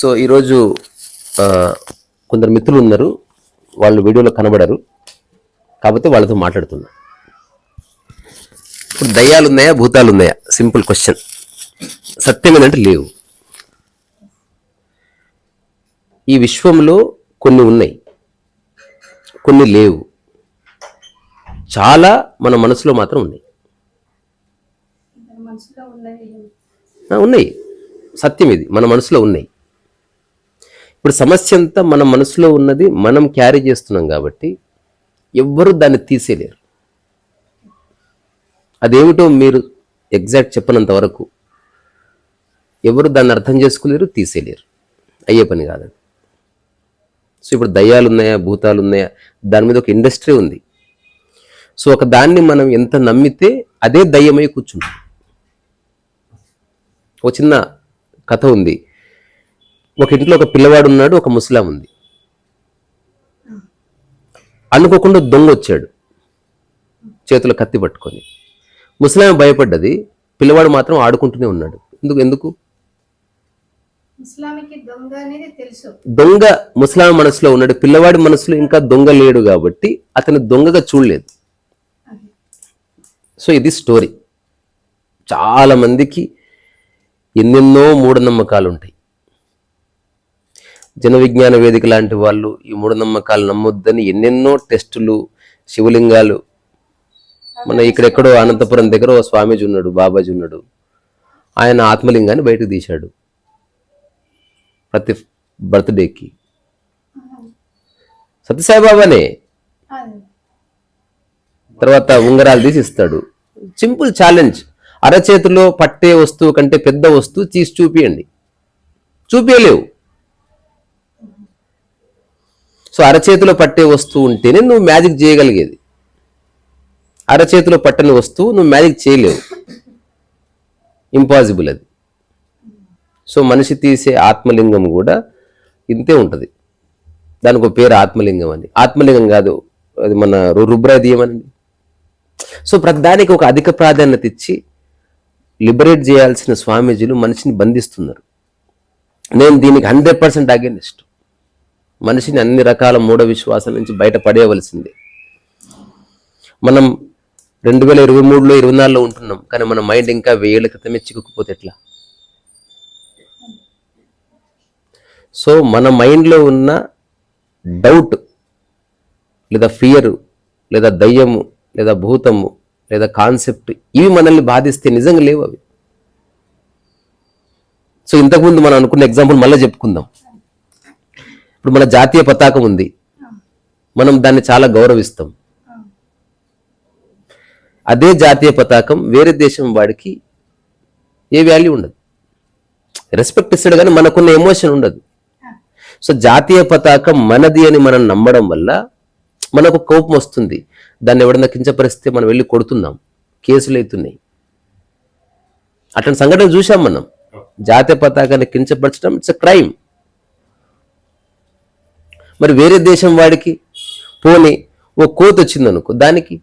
So ఈరోజు కొందరు మిత్రులు ఉన్నారు. వాళ్ళు వీడియోలో కనబడరు. కాకపోతే వాళ్ళతో మాట్లాడుతున్నా. ఇప్పుడు దయ్యాలు ఉన్నాయా భూతాలు ఉన్నాయా సింపుల్ క్వశ్చన్. సత్యం ఏంటంటే లేవు. ఈ విశ్వంలో కొన్ని ఉన్నాయి. కొన్ని లేవు. చాలా మన మనసులో మాత్రం ఉన్నాయి. ఉన్నాయి. సత్యం ఇది. మన మనసులో ఉన్నాయి. ఇప్పుడు సమస్య అంతా మన మనసులో ఉన్నది మనం క్యారీ చేస్తున్నాం కాబట్టి ఎవ్వరు దాన్ని తీసేయలేరు. అదేమిటో మీరు ఎగ్జాక్ట్ చెప్పనంత వరకు ఎవరు దాన్ని అర్థం చేసుకోలేరు తీసేయలేరు. అయ్యే పని కాదు సో ఇప్పుడు దయ్యాలు ఉన్నాయా భూతాలు ఉన్నాయా దాని మీద ఒక ఇండస్ట్రీ ఉంది. సో ఒక దాన్ని మనం ఎంత నమ్మితే అదే దయ్యమై కూర్చుంటుంది. ఒక చిన్న కథ ఉంది. ఒక ఇంట్లో ఒక పిల్లవాడు ఉన్నాడు ఒక ముసలాం ఉంది. అనుకోకుండా దొంగ వచ్చాడు చేతుల కత్తి పట్టుకొని. ముసలాం భయపడ్డది పిల్లవాడు మాత్రం ఆడుకుంటూనే ఉన్నాడు. ఎందుకు ఎందుకు? దొంగ ముసలాం మనసులో ఉన్నాడు. పిల్లవాడి మనసులో ఇంకా దొంగ లేడు కాబట్టి అతను దొంగగా చూడలేదు. సో ఇది స్టోరీ. చాలా మందికి ఎన్నెన్నో మూఢనమ్మకాలు ఉంటాయి జన విజ్ఞాన వేదిక లాంటి వాళ్ళు ఈ మూఢనమ్మకాలు నమ్మొద్దని ఎన్నెన్నో టెస్టులు శివలింగాలు. మన ఇక్కడెక్కడో అనంతపురం దగ్గర ఓ స్వామీజీ ఉన్నాడు బాబాజీ ఉన్నాడు. ఆయన ఆత్మలింగాన్ని బయటకు తీశాడు. ప్రతి బర్త్డేకి. సత్యసాయిబాబానే. తర్వాత ఉంగరాలు తీసి ఇస్తాడు. Simple challenge. అరచేతిలో పట్టే వస్తువు కంటే పెద్ద వస్తువు తీసి చూపియండి. చూపించలేవు సో అరచేతిలో పట్టే వస్తువు ఉంటేనే నువ్వు మ్యాజిక్ చేయగలిగేది. అరచేతిలో పట్టని వస్తువు నువ్వు మ్యాజిక్ చేయలేవు. ఇంపాసిబుల్ అది. సో మనిషి తీసే ఆత్మలింగం కూడా ఇంతే ఉంటుంది. దానికి ఒక పేరు ఆత్మలింగం అని. ఆత్మలింగం కాదు అది మన రు- అని. సో ప్రతిదానికి ఒక అధిక ప్రాధాన్యత ఇచ్చి లిబరేట్ చేయాల్సిన స్వామీజీలు మనిషిని బంధిస్తున్నారు. నేను దీనికి హండ్రెడ్ పర్సెంట్ అగేనిస్ట్ మనిషిని అన్ని రకాల మూఢ విశ్వాసాల నుంచి బయటపడేయవలసింది. మనం రెండు వేల ఇరవై మూడులో ఇరవై నాలుగులో ఉంటున్నాం కానీ మన మైండ్ ఇంకా వెయ్యేళ్ళ క్రితమే చిక్కుకుపోతే ఎట్లా? సో మన మైండ్లో ఉన్న డౌట్ లేదా ఫియర్ లేదా దయ్యము లేదా భూతము లేదా కాన్సెప్ట్ ఇవి మనల్ని బాధిస్తే నిజంగా లేవు అవి. సో ఇంతకుముందు మనం అనుకున్న ఎగ్జాంపుల్ మళ్ళీ చెప్పుకుందాం. ఇప్పుడు మన జాతీయ పతాకం ఉంది. మనం దాన్ని చాలా గౌరవిస్తాం. అదే జాతీయ పతాకం వేరే దేశం వాడికి ఏ వాల్యూ ఉండదు. రెస్పెక్ట్ ఇస్తాడు కానీ మనకున్న ఎమోషన్ ఉండదు. సో జాతీయ పతాకం మనది అని మనం నమ్మడం వల్ల మనకు కోపం వస్తుంది. దాన్ని ఎవడన్నా కించపరిస్తే మనం వెళ్ళి కొడుతున్నాం. కేసులు అవుతున్నాయి. అట్లాంటి సంఘటన చూసాం మనం. జాతీయ పతాకాన్ని కించపరచడం ఇట్స్ క్రైమ్ మరి వేరే దేశం వాడికి? పోని ఓ కోత వచ్చింది అనుకో దానికి?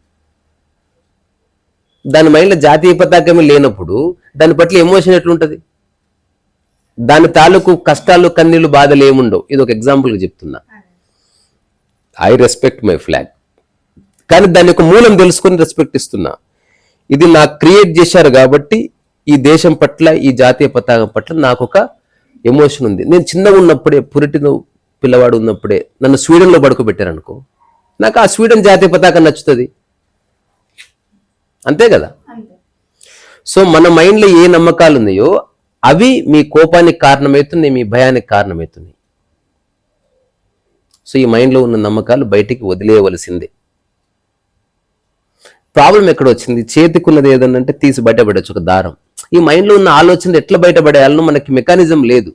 దాని మైండ్లో జాతీయ పతాకమే లేనప్పుడు దాని పట్ల ఎమోషన్ ఎట్లుంటుంది? దాని తాలూకు కష్టాలు కన్నీళ్ళు బాధలు ఏముండవు? ఇది ఒక ఎగ్జాంపుల్గా చెప్తున్నా. ఐ రెస్పెక్ట్ మై ఫ్లాగ్ కానీ దాని యొక్క మూలం తెలుసుకొని రెస్పెక్ట్ ఇస్తున్నా. ఇది నాకు క్రియేట్ చేశారు కాబట్టి ఈ దేశం పట్ల ఈ జాతీయ పతాకం పట్ల నాకు ఒక ఎమోషన్ ఉంది. నేను చిన్నగా ఉన్నప్పుడే పురిటిన పిల్లవాడు ఉన్నప్పుడే నన్ను స్వీడన్లో పడుకోబెట్టారు అనుకో నాకు ఆ స్వీడన్ జాతీయ పతాకం నచ్చుతుంది. అంతే కదా? సో మన మైండ్లో ఏ నమ్మకాలు ఉన్నాయో అవి మీ కోపానికి కారణమవుతున్నాయి మీ భయానికి కారణమవుతున్నాయి. సో ఈ మైండ్లో ఉన్న నమ్మకాలు బయటికి వదిలేయవలసిందే. ప్రాబ్లం ఎక్కడ వచ్చింది. చేతికున్నది ఏదన్నంటే తీసి బయటపడచ్చు ఒక దారం. ఈ మైండ్లో ఉన్న ఆలోచన ఎట్లా బయటపడేయాలనో మనకి మెకానిజం లేదు.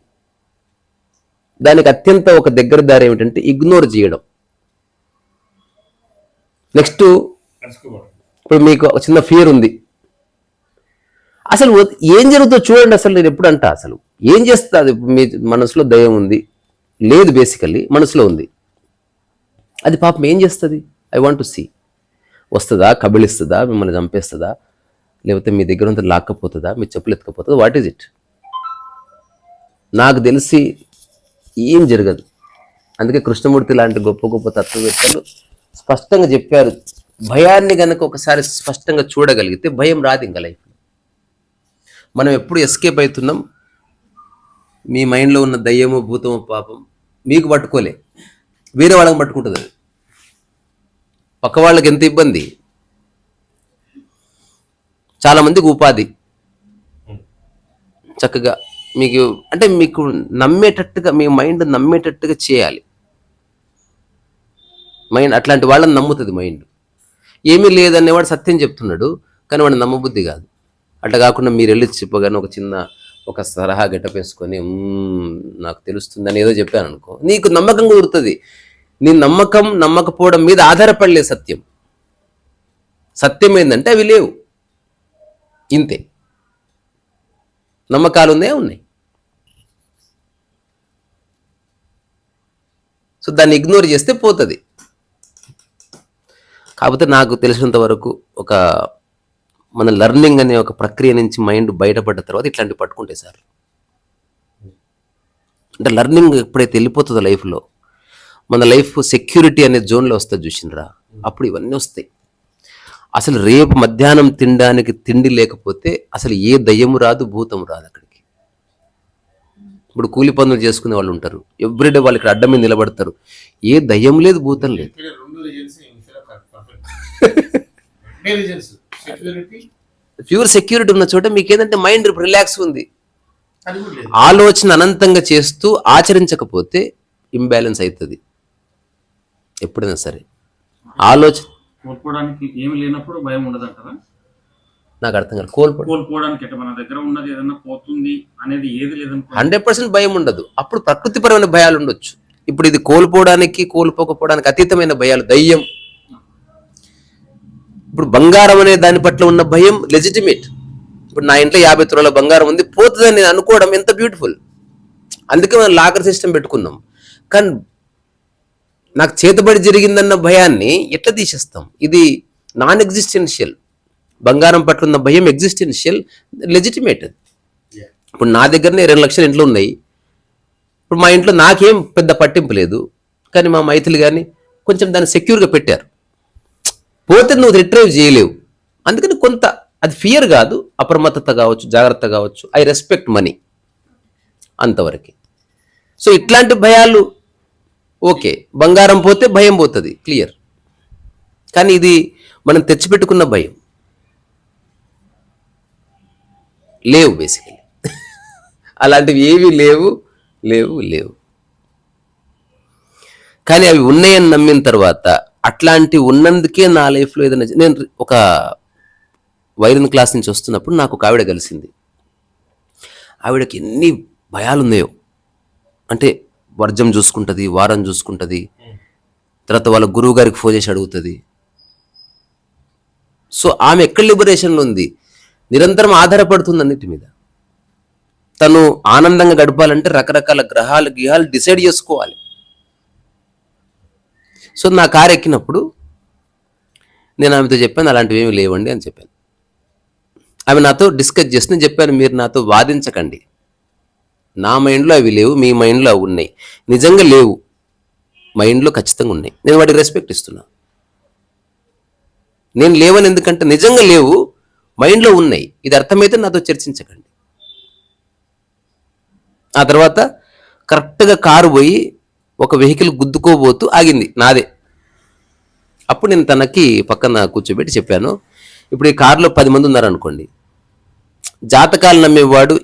దానికి అత్యంత ఒక దగ్గర దారి ఏమిటంటే ఇగ్నోర్ చేయడం. నెక్స్ట్ ఇప్పుడు మీకు ఒక చిన్న ఫియర్ ఉంది. అసలు ఏం జరుగుతుందో చూడండి అసలు నేను ఎప్పుడు అంటా అసలు. ఏం చేస్తుంది మీ మనసులో దయం ఉంది. లేదు బేసికల్లీ మనసులో ఉంది. అది పాపం ఏం చేస్తుంది? ఐ వాంట్ టు సీ వస్తుందా? కబిలిస్తుందా మిమ్మల్ని చంపేస్తుందా? లేకపోతే మీ దగ్గర ఉంటే లాక్కపోతుందా? మీ చెప్పులు ఎత్తుకపోతుందా? వాట్ ఈజ్ ఇట్ నాకు తెలిసి ఏం జరగదు. అందుకే కృష్ణమూర్తి లాంటి గొప్ప గొప్ప తత్వవేత్తలు స్పష్టంగా చెప్పారు. భయాన్ని గనక ఒకసారి స్పష్టంగా చూడగలిగితే భయం రాదు ఇంకా లైఫ్ మనం ఎప్పుడు ఎస్కేప్ అవుతున్నాం? మీ మైండ్లో ఉన్న దయ్యము భూతము పాపం మీకు పట్టుకోలే. వేరే వాళ్ళకి పట్టుకుంటుంది అది. పక్క వాళ్ళకి ఎంత ఇబ్బంది? చాలా మందికి ఉపాధి చక్కగా మీకు అంటే మీకు నమ్మేటట్టుగా మీ మైండ్ నమ్మేటట్టుగా చేయాలి. మైండ్ అట్లాంటి వాళ్ళని నమ్ముతుంది మైండ్ ఏమీ లేదనేవాడు సత్యం చెప్తున్నాడు కానీ వాడు నమ్మబుద్ధి కాదు. అట్లా కాకుండా మీరు వెళ్ళి చెప్పగానే ఒక చిన్న ఒక సలహా గెటప్ వేసుకొని నాకు తెలుస్తుందని ఏదో చెప్పాను అనుకో. నీకు నమ్మకం కుదురుతుంది. నీ నమ్మకం నమ్మకపోవడం మీద ఆధారపడలేదు సత్యం. సత్యం ఏంటంటే అవి లేవు. ఇంతే. నమ్మకాలు ఉన్నాయా. ఉన్నాయి సో దాన్ని ఇగ్నోర్ చేస్తే పోతుంది. కాకపోతే నాకు తెలిసినంత వరకు ఒక మన లెర్నింగ్ అనే ఒక ప్రక్రియ నుంచి మైండ్ బయటపడ్డ తర్వాత ఇట్లాంటివి పట్టుకుంటే సార్. అంటే లెర్నింగ్ ఎప్పుడైతే వెళ్ళిపోతుందో లైఫ్లో మన లైఫ్ సెక్యూరిటీ అనే జోన్లో వస్తుంది చూసినరా. అప్పుడు ఇవన్నీ వస్తాయి. అసలు రేపు మధ్యాహ్నం తినడానికి తిండి లేకపోతే అసలు ఏ దయ్యము రాదు భూతము రాదు అక్కడికి. ఇప్పుడు కూలి పనులు చేసుకునే వాళ్ళు ఉంటారు. ఎవ్రీడే వాళ్ళు ఇక్కడ అడ్డం మీద నిలబడతారు. ఏ దయ్యం లేదు భూతం లేదు. ప్యూర్ సెక్యూరిటీ ఉన్న చోట మీకు ఏంటంటే మైండ్ రిలాక్స్ ఉంది. ఆలోచన అనంతంగా చేస్తూ ఆచరించకపోతే ఇంబ్యాలెన్స్ అవుతుంది. ఎప్పుడైనా సరే. ఆలోచన కోల్పోవడానికి ఏమి లేనప్పుడు భయం ఉండదంటారా? నాకు అర్థం కాదు. కోల్పోవడం కోల్పోవడానికి అంటే మన దగ్గర ఉన్నది ఏదైనా పోతుంది అనేది ఏది లేదనుకో హండ్రెడ్ పర్సెంట్ భయం ఉండదు. అప్పుడు ప్రకృతిపరమైన భయాలు ఉండొచ్చు. ఇప్పుడు ఇది కోల్పోవడానికి కోల్పోకపోవడానికి అతీతమైన భయాలు దయ్యం. ఇప్పుడు బంగారం అనే దాని పట్ల ఉన్న భయం లెజిటిమేట్ ఇప్పుడు నా ఇంట్లో యాభై తులాల బంగారం ఉంది పోతుందని నేను అనుకోవడం ఎంత బ్యూటిఫుల్ అందుకే మనం లాకర్ సిస్టమ్ పెట్టుకున్నాం. కానీ నాకు చేతబడి జరిగిందన్న భయాన్ని ఎట్లా తీసేస్తాం? ఇది నాన్ ఎగ్జిస్టెన్షియల్ బంగారం పట్ల ఉన్న భయం ఎగ్జిస్టెన్షియల్ లెజిటిమేట్. ఇప్పుడు నా దగ్గరనే రెండు లక్షల ఇంట్లో ఉన్నాయి. ఇప్పుడు మా ఇంట్లో నాకేం పెద్ద పట్టింపు లేదు. కానీ మా మైతులు కానీ కొంచెం దాన్ని సెక్యూర్గా పెట్టారు. పోతే నువ్వు రిట్రైవ్ చేయలేవు. అందుకని కొంత అది ఫియర్ కాదు అప్రమత్తత కావచ్చు జాగ్రత్త కావచ్చు. ఐ రెస్పెక్ట్ మనీ అంతవరకు. సో ఇట్లాంటి భయాలు ఓకే బంగారం పోతే భయం పోతుంది క్లియర్ కానీ ఇది మనం తెచ్చిపెట్టుకున్న భయం. లేవు బేసికలీ అలాంటివి ఏవి లేవు లేవు లేవు. కానీ అవి ఉన్నాయని నమ్మిన తర్వాత అట్లాంటి ఉన్నందుకే నా లైఫ్లో ఏదైనా నేను ఒక వైరన్ క్లాస్ నుంచి వస్తున్నప్పుడు నాకు ఒక ఆవిడ కలిసింది. ఆవిడకి ఎన్ని భయాలు ఉన్నాయో అంటే వర్జం చూసుకుంటుంది వారం చూసుకుంటుంది. తర్వాత వాళ్ళ గురువు గారికి ఫోన్ చేసి అడుగుతుంది. సో ఆమె ఎక్కడ లిబరేషన్లో ఉంది? నిరంతరం ఆధారపడుతుంది అన్నిటి మీద. తను ఆనందంగా గడపాలంటే రకరకాల గ్రహాలు గ్రహాలు డిసైడ్ చేసుకోవాలి. సో నా కారు ఎక్కినప్పుడు నేను ఆమెతో చెప్పాను అలాంటివి ఏమి లేవండి అని చెప్పాను. ఆమె నాతో డిస్కస్ చేసి నేను చెప్పాను మీరు నాతో వాదించకండి. నా మైండ్లో అవి లేవు మీ మైండ్లో అవి ఉన్నాయి. నిజంగా లేవు. మైండ్లో ఖచ్చితంగా ఉన్నాయి. నేను వాటికి రెస్పెక్ట్ ఇస్తున్నా. నేను లేవని ఎందుకంటే నిజంగా లేవు మైండ్లో ఉన్నాయి. ఇది అర్థమైతే నాతో చర్చించకండి. ఆ తర్వాత కరెక్ట్గా కారు పోయి ఒక వెహికల్ గుద్దుకోబోతూ ఆగింది. నాదే. అప్పుడు నేను తనకి పక్కన కూర్చోబెట్టి చెప్పాను. ఇప్పుడు ఈ కారులో పది మంది ఉన్నారనుకోండి. జాతకాలు నమ్మేవాడు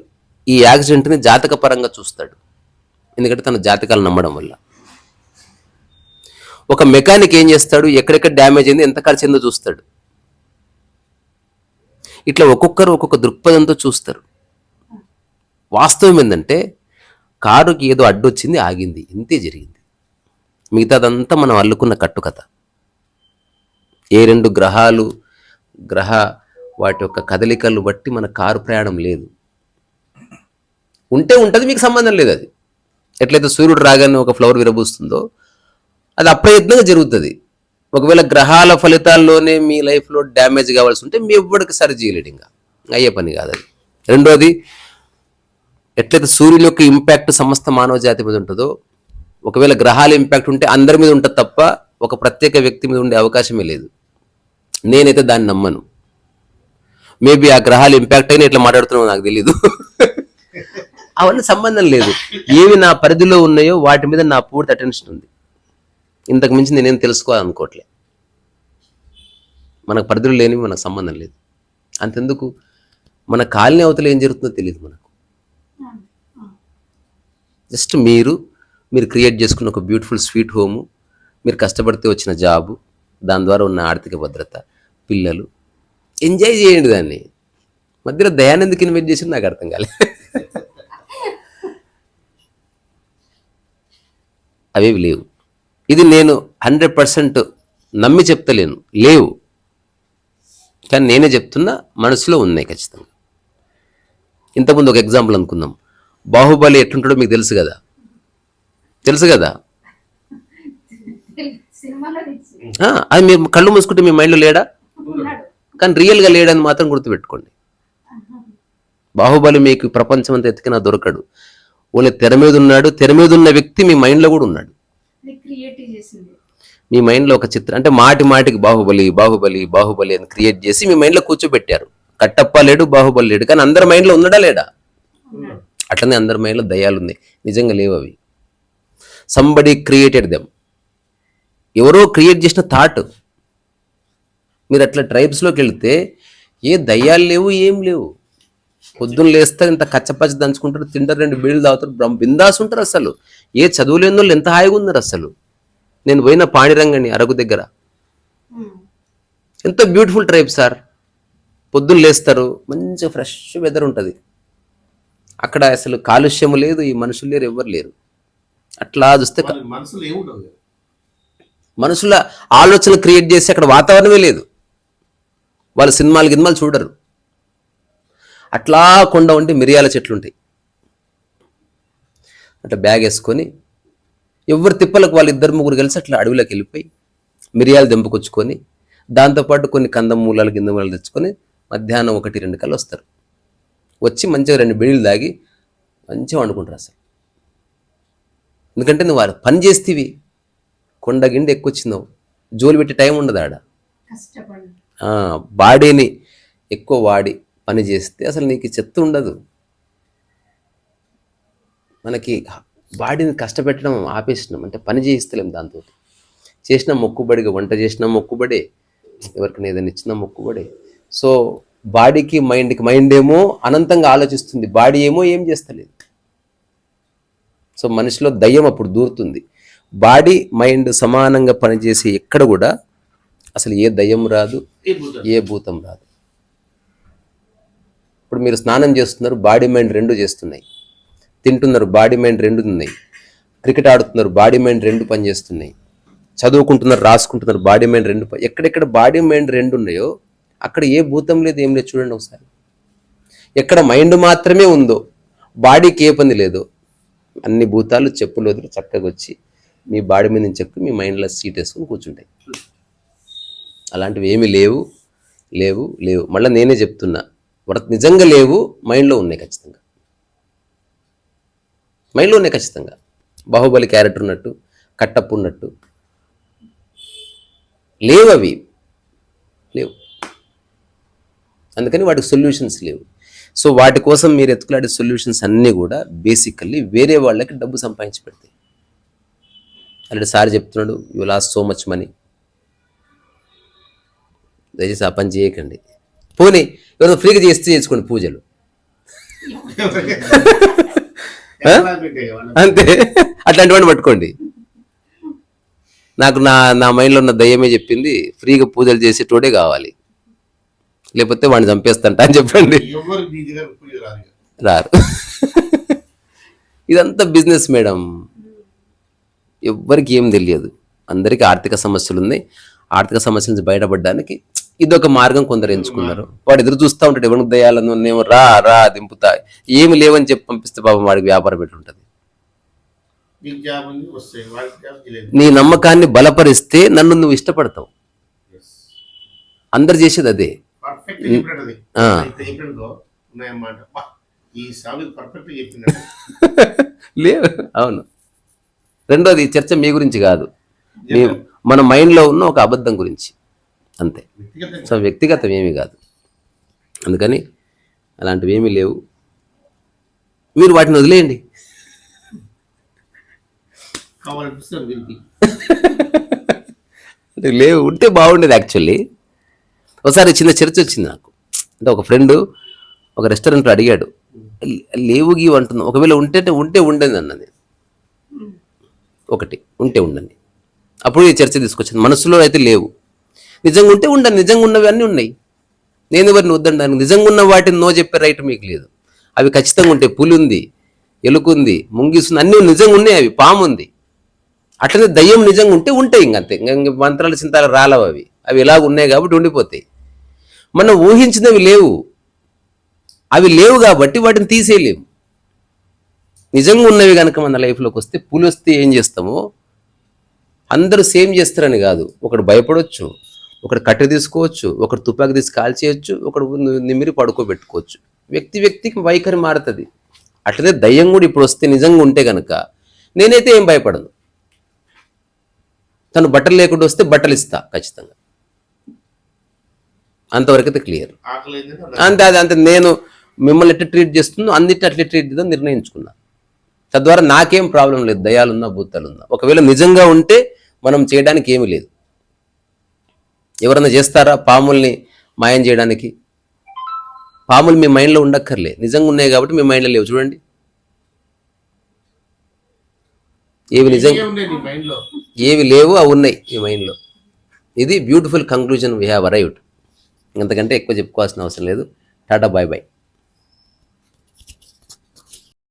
ఈ యాక్సిడెంట్ని జాతక పరంగా చూస్తాడు. ఎందుకంటే తన జాతకాలు నమ్మడం వల్ల. ఒక మెకానిక్ ఏం చేస్తాడు? ఎక్కడెక్కడ డ్యామేజ్ అయింది? ఎంత ఖర్చు అయిందో చూస్తాడు. ఇట్లా ఒక్కొక్కరు ఒక్కొక్క దృక్పథంతో చూస్తారు. వాస్తవం ఏంటంటే కారుకి ఏదో అడ్డొచ్చింది ఆగింది. ఇంతే జరిగింది. మిగతాదంతా మనం అల్లుకున్న కట్టుకథ ఏ రెండు గ్రహాలు గ్రహ వాటి యొక్క కదలికలు బట్టి మన కారు ప్రయాణం లేదు. ఉంటే ఉంటుంది మీకు సంబంధం లేదు అది. ఎట్లయితే సూర్యుడు రాగానే ఒక ఫ్లవర్ విరబూస్తుందో అది అప్రయత్నంగా జరుగుతుంది. ఒకవేళ గ్రహాల ఫలితాల్లోనే మీ లైఫ్లో డ్యామేజ్ కావాల్సి ఉంటే మీ ఎవ్వడికి సరి చేయలేడు ఇంకా. అయ్యే పని కాదు అది. రెండోది ఎట్లయితే సూర్యుని యొక్క ఇంపాక్ట్ సమస్త మానవ జాతి మీద ఉంటుందో ఒకవేళ గ్రహాల ఇంపాక్ట్ ఉంటే అందరి మీద ఉంటుంది తప్ప ఒక ప్రత్యేక వ్యక్తి మీద ఉండే అవకాశమే లేదు. నేనైతే దాన్ని నమ్మను. మేబీ ఆ గ్రహాలు ఇంపాక్ట్ అయినా ఇట్లా మాట్లాడుతున్నావు నాకు తెలీదు. అవన్నీ సంబంధం లేదు. ఏవి నా పరిధిలో ఉన్నాయో వాటి మీద నా పూర్తి అటెన్షన్ ఉంది. ఇంతకు మించి నేనేం తెలుసుకోవాలనుకోవట్లే. మనకు పరిధిలో లేనివి మనకు సంబంధం లేదు. అంతెందుకు? మన కాలనీ అవతల ఏం జరుగుతుందో తెలియదు మనకు. జస్ట్ మీరు మీరు క్రియేట్ చేసుకున్న ఒక బ్యూటిఫుల్ స్వీట్ హోము మీరు కష్టపడితే వచ్చిన జాబు దాని ద్వారా ఉన్న ఆర్థిక భద్రత పిల్లలు ఎంజాయ్ చేయండి దాన్ని. మధ్యలో దయాన్ని ఎందుకు ఇన్వైట్ చేసి నాకు అర్థం కాలేదు అవేవి లేవు. ఇది నేను హండ్రెడ్ పర్సెంట్ నమ్మి చెప్తలేను. లేవు. కానీ నేనే చెప్తున్నా మనసులో ఉన్నాయి ఖచ్చితంగా. ఇంతకుముందు ఒక ఎగ్జాంపుల్ అనుకుందాం. బాహుబలి ఎట్లుంటాడో మీకు తెలుసు కదా? తెలుసు కదా? అది మీరు కళ్ళు మూసుకుంటే మీ మైండ్లో లేడా? కానీ రియల్గా లేడని మాత్రం గుర్తుపెట్టుకోండి. బాహుబలి మీకు ప్రపంచం అంతా ఎత్తికినా దొరకడు. ఓన్లీ తెర మీద ఉన్నాడు. తెర మీద ఉన్న వ్యక్తి మీ మైండ్లో కూడా ఉన్నాడు. మీ మైండ్లో ఒక చిత్రం అంటే మాటి మాటికి బాహుబలి బాహుబలి బాహుబలి అని క్రియేట్ చేసి మీ మైండ్లో కూర్చోబెట్టారు. కట్టప్ప లేడు బాహుబలి లేడు. కానీ అందరి మైండ్లో ఉన్నాడా లేడా? అట్లనే అందరి మైండ్లో దయాలు ఉన్నాయి. నిజంగా లేవు అవి. సంబడి క్రియేటెడ్ దెమ్ ఎవరో క్రియేట్ చేసిన థాట్. మీరు అట్లా ట్రైబ్స్లోకి వెళ్తే ఏ దయ్యాలు లేవు ఏం లేవు. పొద్దున్న లేస్తారు ఇంత కచ్చపచ్చ దంచుకుంటారు తింటారు రెండు బీళ్ళు తాగుతారు బ్రహ్మ బిందాస్ ఉంటారు అసలు. ఏ చదువు లేని వాళ్ళు ఎంత హాయిగా ఉన్నారు అసలు? నేను పోయిన పాణిరంగని అరకు దగ్గర. ఎంత బ్యూటిఫుల్ ట్రైబ్ సార్ పొద్దున్న లేస్తారు మంచిగా ఫ్రెష్ వెదర్ ఉంటుంది. అక్కడ అసలు కాలుష్యం లేదు ఈ మనుషులు లేరు ఎవరు లేరు. అట్లా చూస్తే మనుషుల ఆలోచన క్రియేట్ చేసి అక్కడ వాతావరణమే లేదు. వాళ్ళు సినిమాలు గిన్మాలు చూడరు. అట్లా కొండ ఉంటే మిరియాల చెట్లు ఉంటాయి. అట్లా బ్యాగ్ వేసుకొని ఎవరు తిప్పలకు వాళ్ళు ఇద్దరు ముగ్గురు కలిసి అట్లా అడవిలోకి వెళ్ళిపోయి మిరియాలు దింపుకొచ్చుకొని దాంతోపాటు కొన్ని కందమూలాలు గిందమూలాలు తెచ్చుకొని మధ్యాహ్నం ఒకటి రెండు కల్లా వస్తారు. వచ్చి మంచిగా రెండు బిడీలు దాగి మంచిగా వండుకుంటారు అసలు. ఎందుకంటే నువ్వు వారు పని చేస్తేవి. కొండ గిండి ఎక్కువచ్చినావు జోలు పెట్టే టైం ఉండదు ఆడ. బాడీని ఎక్కువ వాడి పని చేస్తే అసలు నీకు చెత్త ఉండదు. మనకి బాడీని కష్టపెట్టడం ఆపేసినాం. అంటే పని చేయిస్తలేం దాంతో. చేసిన మొక్కుబడిగా వంట చేసిన మొక్కుబడే ఎవరికైనా ఏదైనా ఇచ్చిన మొక్కుబడే. సో బాడీకి మైండ్కి మైండ్ ఏమో అనంతంగా ఆలోచిస్తుంది. బాడీ ఏమో ఏం చేస్తలేదు. సో మనిషిలో దయ్యం అప్పుడు దూరుతుంది. బాడీ మైండ్ సమానంగా పనిచేసి ఎక్కడ కూడా అసలు ఏ దయ్యం రాదు ఏ భూతం ఏ భూతం రాదు. ఇప్పుడు మీరు స్నానం చేస్తున్నారు బాడీ మైండ్ రెండు చేస్తున్నాయి. తింటున్నారు బాడీ మైండ్ రెండు ఉన్నాయి. క్రికెట్ ఆడుతున్నారు బాడీ మైండ్ రెండు పని చేస్తున్నాయి చదువుకుంటున్నారు రాసుకుంటున్నారు బాడీ మైండ్ రెండు పని ఎక్కడెక్కడ బాడీ మైండ్ రెండు ఉన్నాయో అక్కడ ఏ భూతం లేదు ఏం లేదు చూడండి ఒకసారి. ఎక్కడ మైండ్ మాత్రమే ఉందో బాడీకి ఏ పని లేదో అన్ని భూతాలు చెప్పులు వదిలి చక్కగా వచ్చి మీ బాడీ మీద నుంచి చెక్కి మీ మైండ్లో సీట్ వేసుకుని కూర్చుంటాయి. అలాంటివి ఏమీ లేవు లేవు లేవు. మళ్ళీ నేనే చెప్తున్నా వ్రత నిజంగా లేవు మైండ్లో ఉన్నాయి ఖచ్చితంగా. మైండ్లో ఉన్నాయి ఖచ్చితంగా. బాహుబలి క్యారెక్టర్ ఉన్నట్టు కట్టప్పు ఉన్నట్టు. లేవు అవి. లేవు. అందుకని వాటికి సొల్యూషన్స్ లేవు. సో వాటి కోసం మీరు ఎత్తుకులాడే సొల్యూషన్స్ అన్నీ కూడా బేసికల్లీ వేరే వాళ్ళకి డబ్బు సంపాదించి పెడతాయి. అలాంటి సార్ చెప్తున్నాడు you lost so much money దయచేసి ఆ పని చేయకండి. పోనీ ఎవరైనా ఫ్రీగా చేస్తే చేసుకోండి పూజలు. అంతే. అట్లాంటి వాడిని పట్టుకోండి. నాకు నా నా మైండ్లో ఉన్న దయ్యమే చెప్పింది ఫ్రీగా పూజలు చేసేటోడే కావాలి. లేకపోతే వాడిని చంపేస్తాంట అని చెప్పండి. రారు. ఇదంతా బిజినెస్ మేడం. ఎవ్వరికి ఏం తెలియదు. అందరికీ ఆర్థిక సమస్యలు ఉన్నాయి. ఆర్థిక సమస్యల నుంచి బయటపడడానికి ఇదొక మార్గం కొందరు ఎంచుకున్నారు. వాడు ఎదురు చూస్తూ ఉంటాడు ఎవరికి దయాలను నేను రా రా దింపుతా. ఏమి లేవని చెప్పి పంపిస్తే పాపం వాడికి వ్యాపారం పెట్టుంటది. నీ నమ్మకాన్ని బలపరిస్తే నన్ను నువ్వు ఇష్టపడతావు. అందరు చేసేది అదే. లేవు. అవును. రెండోది చర్చ మీ గురించి కాదు. మన మైండ్లో ఉన్న ఒక అబద్ధం గురించి. అంతే. సో వ్యక్తిగతం ఏమీ కాదు. అందుకని అలాంటివి ఏమీ లేవు. మీరు వాటిని వదిలేయండి. అంటే లేవు ఉంటే బాగుండేది యాక్చువల్లీ. ఒకసారి చిన్న చర్చ వచ్చింది నాకు. అంటే ఒక ఫ్రెండ్ ఒక రెస్టారెంట్లో అడిగాడు "లే- లేవు గీవు అంటున్నాం ఒకవేళ ఉంటే ఉంటే ఉండేది అన్నది. ఒకటి ఉంటే ఉండండి. అప్పుడు ఈ చర్చ తీసుకొచ్చింది. మనసులో అయితే లేవు. నిజంగా ఉంటే ఉండండి నిజంగా ఉన్నవి అన్నీ ఉన్నాయి. నేను ఎవరిని వద్దండి? నిజంగా ఉన్న వాటిని నో చెప్పే రైట్ మీకు లేదు. అవి ఖచ్చితంగా ఉంటాయి. పులి ఉంది ఎలుకుంది ముంగిస్తుంది అన్నీ నిజంగా ఉన్నాయి అవి పాము ఉంది. అట్లనే దయ్యం నిజంగా ఉంటే ఉంటాయి ఇంక అంతే. ఇంక- మంత్రాల మంత్రాలు చింతాలు రాలవు అవి. అవి ఇలాగ ఉన్నాయి కాబట్టి ఉండిపోతాయి. మనం ఊహించినవి లేవు. అవి లేవు కాబట్టి వాటిని తీసేయలేము. నిజంగా ఉన్నవి కనుక మన లైఫ్లోకి వస్తే పులి వస్తే ఏం చేస్తామో? అందరూ సేమ్ చేస్తారని కాదు. ఒకడు భయపడవచ్చు ఒకడు కట్టె తీసుకోవచ్చు ఒకడు తుపాకి తీసి కాల్చేయచ్చు ఒకడు ని- నిమిరి పడుకోబెట్టుకోవచ్చు. వ్యక్తి వ్యక్తికి వైఖరి మారుతుంది. అట్లనే దయ్యం కూడా ఇప్పుడు వస్తే నిజంగా ఉంటే కనుక నేనైతే ఏం భయపడను. తను బట్టలు లేకుండా వస్తే బట్టలు ఇస్తా ఖచ్చితంగా. అంతవరకు అయితే క్లియర్. అంతే అది అంతే. నేను మిమ్మల్ని ఎట్లా ట్రీట్ చేస్తుందో అన్నిటి అట్లా ట్రీట్ చేద్దాం నిర్ణయించుకున్నా. తద్వారా నాకేం ప్రాబ్లం లేదు దయాలున్నా భూతాలున్నా. ఒకవేళ నిజంగా ఉంటే మనం చేయడానికి ఏమీ లేదు. ఎవరన్నా చేస్తారా పాముల్ని మాయం చేయడానికి? పాములు మీ మైండ్లో ఉండక్కర్లే. నిజంగా ఉన్నాయి కాబట్టి మీ మైండ్లో లేవు. చూడండి. ఏవి నిజం ఉన్నాయి నీ మైండ్లో ఏవి లేవు అవి ఉన్నాయి మీ మైండ్లో. ఇది beautiful conclusion. We have arrived ఇంతకంటే ఎక్కువ చెప్పుకోవాల్సిన అవసరం లేదు. Tata bye bye.